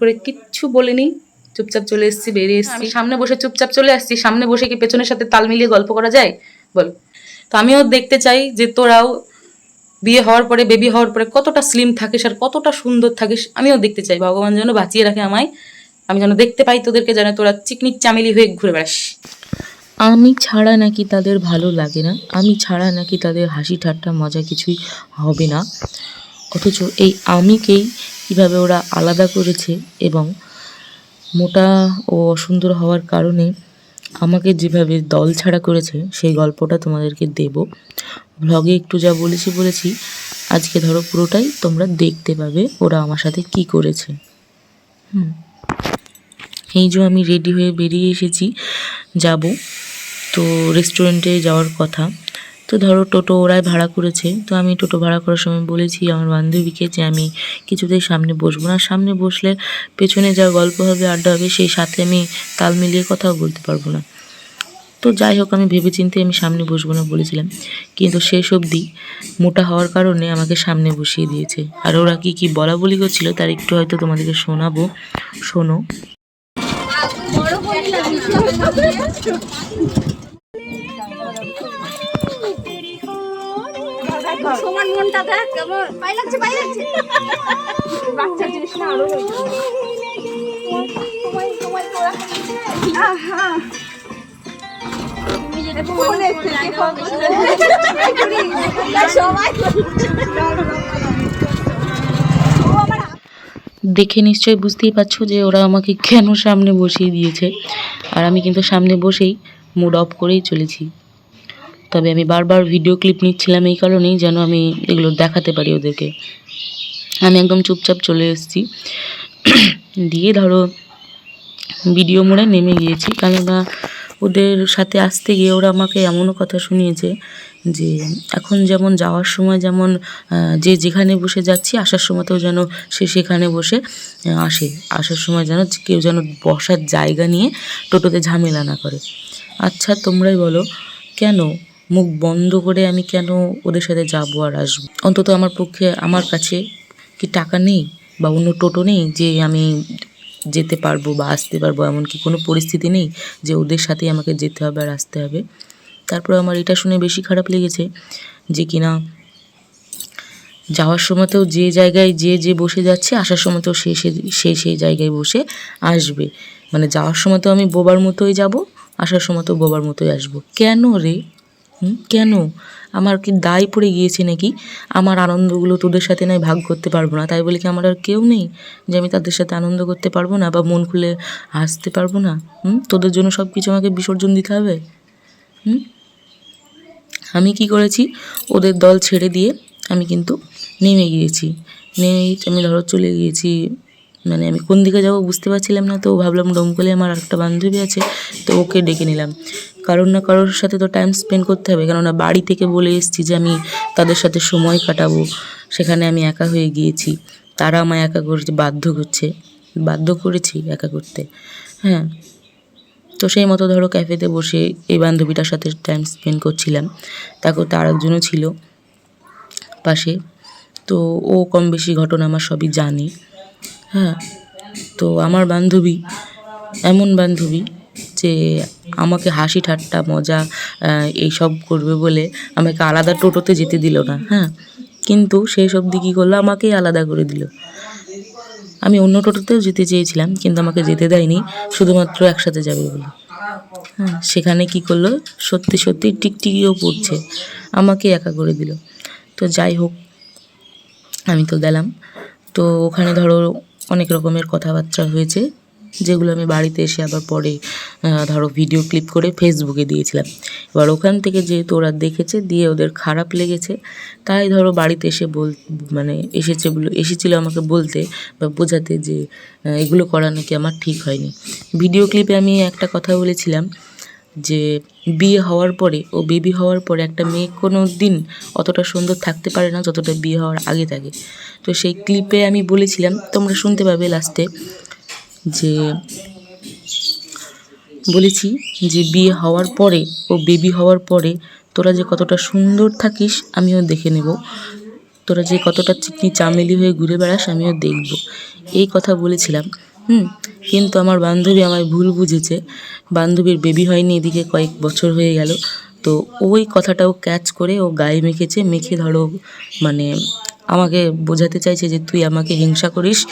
করে কিচ্ছু বলিনি। চুপচাপ চলে এসেছি বেরিয়ে এসেছি। আমি সামনে বসে চুপচাপ চলে আসছি। সামনে বসে কি পেছনের সাথে তাল মিলিয়ে গল্প করা যায়? বল। তো আমিও দেখতে চাই যে তোরাও বিয়ে হওয়ার পরে বেবি হওয়ার পরে কতটা স্লিম থাকিস আর কতটা সুন্দর থাকিস আমিও দেখতে চাই। ভগবান যেন বাঁচিয়ে রাখে আমায়। আমি যেন দেখতে পাই তোদেরকে যেন তোরা চিকনিক চামেলি হয়ে ঘুরে বেড়াস। আমি ছাড়া নাকি তাদের ভালো লাগে না? আমি ছাড়া নাকি তাদের হাসি ঠাট্টা মজা কিছুই হবে না? অথচ এই আমিকেই কীভাবে ওরা আলাদা করেছে এবং মোটা ও অসুন্দর হওয়ার কারণে আমাকে যেভাবে দল ছাড়া করেছে, সেই গল্পটা তোমাদেরকে দেব। ব্লগে একটু যা বলেছি বলেছি। আজকে ধরো পুরোটাই তোমরা দেখতে পাবে ওরা আমার সাথে কি করেছে। হুম। এই যে আমি রেডি হয়ে বেরিয়ে এসেছি, যাব। তো রেস্টুরেন্টে যাওয়ার কথা। তো ধরো টোটো ওরাই ভাড়া করেছে, তো আমি টোটো ভাড়া করার সময় বলেছি আমার বান্ধবীকে যে আমি কিছুতেই সামনে বসবো না। সামনে বসলে পেছনে যা গল্প হবে, আড্ডা হবে, সেই সাথে আমি তাল মিলিয়ে কথাও বলতে পারব না। তো যাই হোক, আমি ভেবেচিন্তে আমি সামনে বসবো না বলেছিলাম। কিন্তু শেষ অবধি মোটা হওয়ার কারণে আমাকে সামনে বসিয়ে দিয়েছে। আর ওরা কি কি বলা বলি করছিল তার একটু হয়তো তোমাদেরকে শোনাবো। শোনো। সমান মনটা দেখ কেমন? পাই লাগছে পাই লাগছে। বাচ্চার জিনিস না আরও দেখে নিশ্চয়ই বুঝতেই পারছ যে ওরা আমাকে কেন সামনে বসিয়ে দিয়েছে। আর আমি কিন্তু সামনে বসেই মুড অফ করেই চলেছি। তবে আমি বারবার ভিডিও ক্লিপ নিচ্ছিলাম এই কারণেই যেন আমি এগুলো দেখাতে পারি ওদেরকে। আমি একদম চুপচাপ চলে এসেছি। দিয়ে ধরো ভিডিও মোড়ে নেমে গিয়েছি। কেননা ওদের সাথে আসতে গিয়ে ওরা আমাকে এমনও কথা শুনিয়েছে যে, এখন যেমন যাওয়ার সময় যেমন যে যেখানে বসে যাচ্ছি, আসার সময়তেও যেন সে সেখানে বসে আসে। আসার সময় যেন কেউ যেন বসার জায়গা নিয়ে টোটোতে ঝামেলা না করে। আচ্ছা তোমরাই বলো, কেন? মুখ বন্ধ করে আমি কেন ওদের সাথে যাব আর আসব? অন্তত আমার পক্ষে আমার কাছে কি টাকা নেই বা অন্য টোটো নেই যে আমি যেতে পারব বা আসতে পারব এমন কি কোনো পরিস্থিতি নেই যে ওদের সাথেই আমাকে যেতে হবে আর আসতে হবে। তারপর আমার এটা শুনে বেশি খারাপ লেগেছে যে কিনা যাওয়ার সময়তেও যে জায়গায় যে যে বসে যাচ্ছে, আসার সময়তেও সে সে সেই জায়গায় বসে আসবে। মানে যাওয়ার সময়তেও আমি বোবার মতোই যাব, আসার সময়তেও বোবার মতোই আসব। কেন রে? কেন? আমার কি দায় পড়ে গিয়েছে নাকি? আমার আনন্দগুলো তোদের সাথে নয় ভাগ করতে পারব না। তাই বলে কি আমার আর কেউ নেই যে আমি তাদের সাথে আনন্দ করতে পারব না বা মন খুলে হাসতে পারব না? হুম? তোদের জন্য সব কিছু আমাকে বিসর্জন দিতে হবে? হুম? আমি কি করেছি? ওদের দল ছেড়ে দিয়ে আমি কিন্তু নেমে গিয়েছি। নেমে আমি ধরো চলে গিয়েছি মানে আমি কোন দিকে যাব বুঝতে পারছিলাম না, তো ভাবলাম ডোমকলে আমার একটা বান্ধবী আছে, তো ওকে ডেকে নিলাম। কারোর না কারোর সাথে তো টাইম স্পেন্ড করতে হবে, কেননা বাড়ি থেকে বলে এসেছি যে আমি তাদের সাথে সময় কাটাবো, সেখানে আমি একা হয়ে গিয়েছি। তারা আমায় একা করতে বাধ্য করছে, বাধ্য করেছি একা করতে। হ্যাঁ তো সেই মতো ধরো ক্যাফেতে বসে এই বান্ধবীটার সাথে টাইম স্পেন্ড করছিলাম। তারপর তার একজনও ছিল পাশে, তো ও কম বেশি ঘটনা আমার সবই জানে। হ্যাঁ তো আমার বান্ধবী, এমন বান্ধবী যে আমাকে হাসি ঠাট্টা, মজা এইসব করবে বলে আমাকে আলাদা টোটোতে যেতে দিল না হ্যাঁ। কিন্তু সেই সব দিকে করল আমাকেই আলাদা করে দিল। আমি অন্য টোটোতেও যেতে চেয়েছিলাম, কিন্তু আমাকে যেতে দেয়নি, শুধুমাত্র একসাথে যাবে বলে। হ্যাঁ সেখানে কি করল, সত্যি সত্যি টিকটিকিও পড়ছে আমাকে একা করে দিল। তো যাই হোক, আমি তো গেলাম। তো ওখানে ধরো অনেক রকমের কথাবার্তা হয়েছে, যেগুলো আমি বাড়িতে এসে আবার পরে ধরো ভিডিও ক্লিপ করে ফেসবুকে দিয়েছিলাম। এবার ওখান থেকে যেহেতু ওরা দেখেছে, দিয়ে ওদের খারাপ লেগেছে, তাই ধরো বাড়িতে এসে বল মানে এসেছে এসেছিল আমাকে বলতে বা বোঝাতে যে এগুলো করা নাকি আমার ঠিক হয়নি। ভিডিও ক্লিপে আমি একটা কথা বলেছিলাম যে বিয়ে হওয়ার পরে ও বেবি হওয়ার পরে একটা মেয়ে কোনো দিন অতটা সুন্দর থাকতে পারে না যতটা বিয়ে হওয়ার আগে থাকে। তো সেই ক্লিপে আমি বলেছিলাম, তোমরা শুনতে পাবে লাস্টে যে বলেছি যে বিয়ে হওয়ার পরে ও বেবি হওয়ার পরে তোরা যে কতটা সুন্দর থাকিস আমিও দেখে নেব। তোরা যে কতটা চিকনি চামেলি হয়ে ঘুরে বেড়াস আমিও দেখব। এই কথা বলেছিলাম, হুম? কিন্তু আমার বান্ধবী আমায় ভুল বুঝেছে। বান্ধবীর বেবি হয়নি, এদিকে কয়েক বছর হয়ে গেল। তো ওই কথাটাও ক্যাচ করে ও গায়ে মেখেছে, মেখে ধরো মানে আমাকে বোঝাতে চাইছে যে তুই আমাকে হিংসা করিস।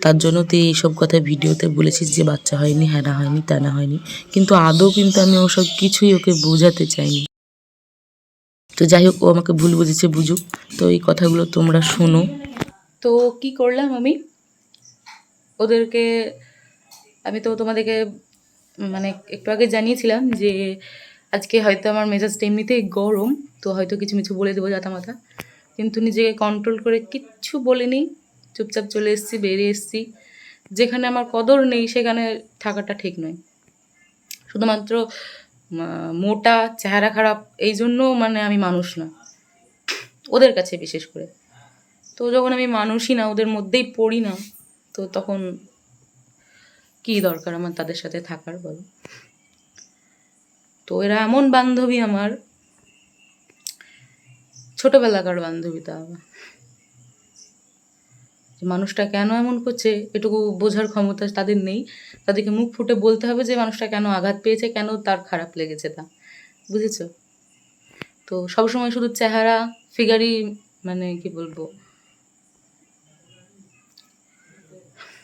তার জন্য তুই এইসব কথা ভিডিওতে বলেছিস যে বাচ্চা হয়নি হ্যাঁ না হয়নি, তা না হয়নি। কিন্তু আদৌ কিন্তু আমি ওসব কিছুই ওকে বোঝাতে চাইনি। তো যাই হোক, ও আমাকে ভুল বুঝেছে, বুঝুক। তো এই কথাগুলো তোমরা শোনো। তো কি করলাম আমি? ওদেরকে আমি তো তোমাদেরকে মানে একটু আগে জানিয়েছিলাম যে আজকে হয়তো আমার মেজাজটা এমনিতেই গরম, তো হয়তো কিছু কিছু বলে দেবো যাতা মাথা কিন্তু নিজেকে কন্ট্রোল করে কিচ্ছু বলিনি, চুপচাপ চলে এসেছি, বেরিয়ে এসেছি। যেখানে আমার কদর নেই, সেখানে থাকাটা ঠিক নয়। শুধুমাত্র মোটা, চেহারা খারাপ, এই জন্য মানে আমি মানুষ না। ওদের কাছে বিশেষ করে। তো যখন আমি মানুষই না, ওদের মধ্যেই পড়ি না, তো তখন কি দরকার আমার তাদের সাথে থাকার, বলো। তো এরা এমন বান্ধবী আমার, ছোটবেলাকার বান্ধবী তা যে মানুষটা কেন এমন করছে, এটুকু বোঝার ক্ষমতা তাদের নেই। তাদেরকে মুখ ফুটে বলতে হবে যে, মানুষটা কেন আঘাত পেয়েছে, কেন তার খারাপ লেগেছে তা। বুঝেছ? তো সবসময় শুধু চেহারা ফিগারই মানে কি বলব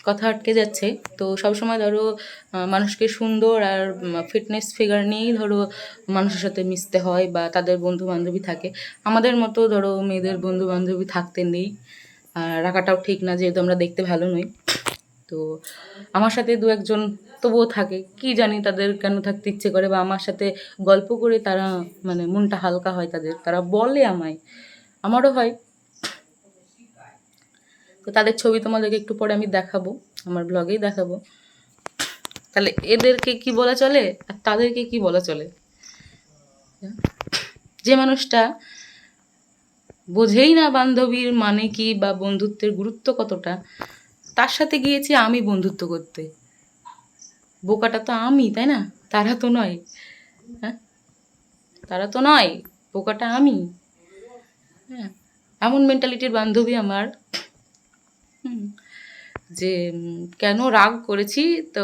কথা আটকে যাচ্ছে। তো সবসময় ধরো মানুষকে সুন্দর আর ফিটনেস ফিগার নিয়েই ধরো মানুষের সাথে মিশতে হয় বা তাদের বন্ধু বান্ধবী থাকে। আমাদের মতো ধরো মেয়েদের বন্ধু বান্ধবী থাকতে নেই। আর রাখাটাও ঠিক না, যেহেতু আমরা দেখতে ভালো নই। তো আমার সাথে দু একজন তবুও থাকে। কি জানি তাদের কেন থাকতে ইচ্ছে করে বা আমার সাথে গল্প করে তারা মানে মনটা হালকা হয় তাদের। তারা বলে আমায়। আমারও হয়। তো তাদের ছবি তোমাদেরকে একটু পরে আমি দেখাবো, আমার ব্লগেই দেখাবো। তাহলে এদেরকে কি বলা চলে আর তাদেরকে কি বলা চলে? যে মানুষটা বোঝেই না বান্ধবীর মানে কি বা বন্ধুত্বের গুরুত্ব কতটা, তার সাথে গিয়েছি আমি বন্ধুত্ব করতে। বোকাটা তো আমি, তাই না? তারা তো নয়। হ্যাঁ? তারা তো নয়, বোকাটা আমি। হ্যাঁ? এমন মেন্টালিটির বান্ধবী আমার। যে কেন রাগ করেছি? তো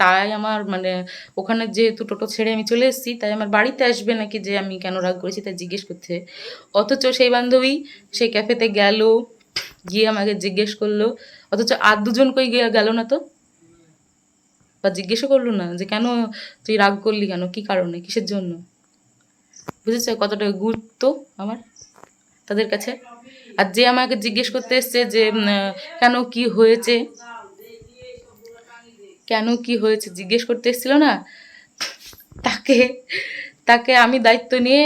তাই আমার মানে ওখানে যেহেতু টোটো ছেড়ে আমি চলে এসেছি, তাই আমার বাড়িতে আসবে নাকি যে আমি কেন রাগ করেছি তাই জিজ্ঞেস করছে। অথচ সেই বান্ধবী, সেই ক্যাফেতে গেল, গিয়ে আমাকে জিজ্ঞেস করল। অথচ আর দুজন কই গেল না তো? বা জিজ্ঞেসও করল না যে, কেন তুই রাগ করলি কেন? কি কারণে? কিসের জন্য? বুঝেছ কতটা গুরুত্ব আমার তাদের কাছে? আর যে আমাকে জিজ্ঞেস করতে এসছে যে কেন কি হয়েছে? কেন কি হয়েছে? জিজ্ঞেস করতে এসেছিল না? তাকে তাকে আমি দায়িত্ব নিয়ে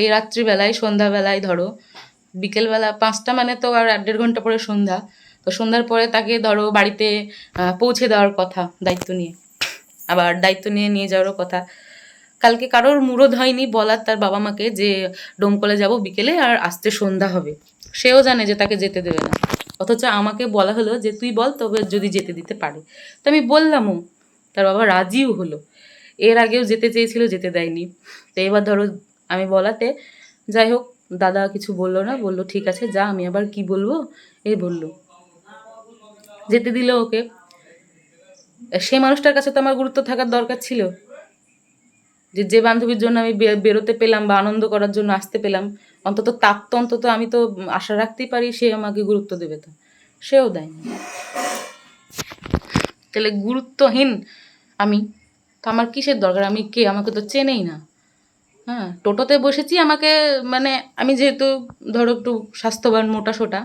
এই রাত্রিবেলায়, সন্ধ্যাবেলায় ধরো, বিকেলবেলা পাঁচটা মানে তো আর এক দেড় ঘণ্টা পরে সন্ধ্যা, তো সন্ধ্যার পরে তাকে ধরো বাড়িতে পৌঁছে দেওয়ার কথা, দায়িত্ব নিয়ে। আবার দায়িত্ব নিয়ে নিয়ে যাওয়ারও কথা। কালকে কারোর মুরদ হয়নি বলার তার বাবা মাকে যে, ডোমকলে যাব বিকেলে আর আসতে সন্ধ্যা হবে। সেও জানে যে তাকে যেতে দেবে না। অথচ আমাকে বলা হলো যে, তুই বল, তবে যদি যেতে দিতে পারে। তো আমি বললামও, তার বাবা রাজিও হলো। এর আগেও যেতে চেয়েছিল, যেতে দেয়নি। তো এবার ধরো আমি বলাতে, যাই হোক, দাদা কিছু বলল না। বলল, ঠিক আছে, যা, আমি আবার কি বলব? এ বলল, যেতে দিল ওকে। সে মানুষটার কাছে তো আমার গুরুত্ব থাকার দরকার ছিল। যে যে বান্ধবীর জন্য আমি বেরোতে পেলাম বা আনন্দ করার জন্য আসতে পেলাম অন্তত তার তো অন্তত আমি তো আশা রাখতেই পারি সে আমাকে গুরুত্ব দেবে তো। সেও দেয়নি তাহলে গুরুত্বহীন আমি? তো আমার কিসের দরকার? আমি কে? আমাকে তো চেনেই না। হ্যাঁ টোটোতে বসেছি, আমাকে মানে আমি যেহেতু ধরো একটু স্বাস্থ্যবান, মোটা, সোটা,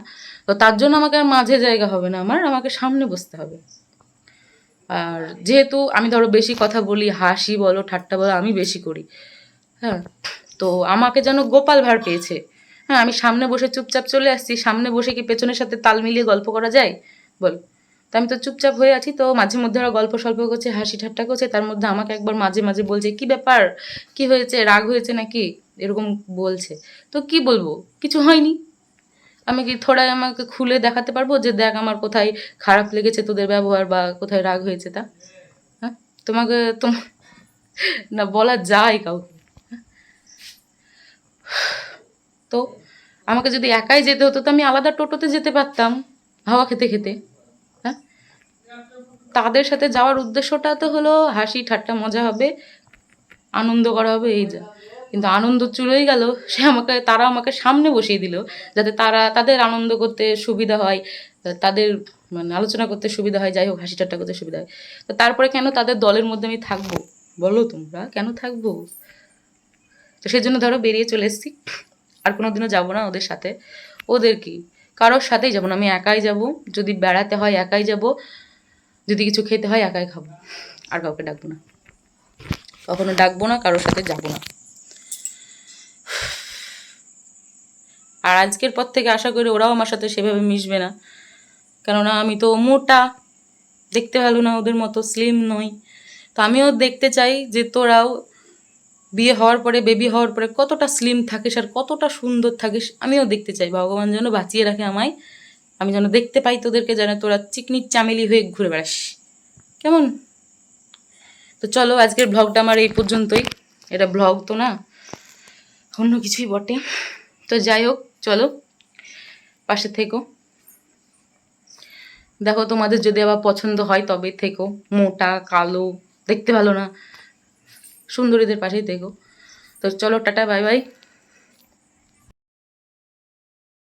তো তার জন্য আমাকে আর মাঝে জায়গা হবে না আমার, আমাকে সামনে বসতে হবে। আর যেহেতু আমি ধরো বেশি কথা বলি, হাসি বলো, ঠাট্টা বলো, আমি বেশি করি। হ্যাঁ তো আমাকে যেন গোপাল ভাঁড় পেয়েছে। হ্যাঁ আমি সামনে বসে চুপচাপ চলে আসছি। সামনে বসে কি পেছনের সাথে তাল মিলিয়ে গল্প করা যায়? বল। তো আমি তো চুপচাপ হয়ে আছি, তো মাঝে মধ্যে ওরা গল্প সল্প করছে, হাসি ঠাট্টা করছে, তার মধ্যে আমাকে একবার মাঝে মাঝে বলছে, কি ব্যাপার? কি হয়েছে? রাগ হয়েছে নাকি? এরকম বলছে। তো কি বলব? কিছু হয়নি। আমি কি থোড়াই আমাকে খুলে দেখাতে পারব যে, দেখ আমার কোথায় খারাপ লেগেছে তোদের ব্যবহার বা কোথায় রাগ হয়েছে তা? হ্যাঁ তোমাকে, তোম, না বলা যায় কাউকে? তো আমাকে যদি একাই যেতে হতো, তো আমি আলাদা টোটোতে যেতে পারতাম, হাওয়া খেতে খেতে হ্যাঁ? তাদের সাথে যাওয়ার উদ্দেশ্যটা তো হলো হাসি, ঠাট্টা, মজা হবে, আনন্দ করা হবে, এই যা। কিন্তু আনন্দ চলেই গেল, সে আমাকে তারা আমাকে সামনে বসিয়ে দিল, যাতে তারা, তাদের আনন্দ করতে সুবিধা হয়, তাদের মানে আলোচনা করতে সুবিধা হয়, যাই হোক, হাসি, ঠাট্টা করতে সুবিধা হয়। তো তারপরে কেন তাদের দলের মধ্যে আমি থাকব? বলো তোমরা, কেন থাকব? তো সেই জন্য ধরো বেরিয়ে চলে এসেছি। আর কোনো দিনও যাব না ওদের সাথে। ওদের কি? কারোর সাথেই যাব না। আমি একাই যাব। যদি বেড়াতে হয় একাই যাব। যদি কিছু খেতে হয় একাই খাব। আর কাউকে ডাকবো না। কখনো ডাকবো না, কারোর সাথে যাব না। আর আজকের পর থেকে আশা করি ওরাও আমার সাথে সেভাবে মিশবে না। কেননা আমি তো মোটা। দেখতে ভালো না ওদের মতো স্লিম নই। তো আমিও দেখতে চাই যে তোরাও বিয়ে হওয়ার পরে বেবি হওয়ার পরে কতটা স্লিম থাকিস আর কতটা সুন্দর থাকিস, আমিও দেখতে চাই। ভগবান যেন বাঁচিয়ে রাখে আমায়। আমি যেন দেখতে পাই তোদেরকে, যেন তোরা চিকনিক চামেলি হয়ে ঘুরে বেড়াস। কেমন? তো চলো, আজকের ব্লগটা আমার এই পর্যন্তই। এটা ব্লগ তো না, অন্য কিছুই বটে। তো যাই হোক, চলো, পাশে থেকো। দেখো, তোমাদের যদি আবার পছন্দ হয়, তবে থেকো। মোটা, কালো, দেখতে ভালো না। সুন্দরীদের পাশেই থেকো। তো চলো টাটা বাই বাই।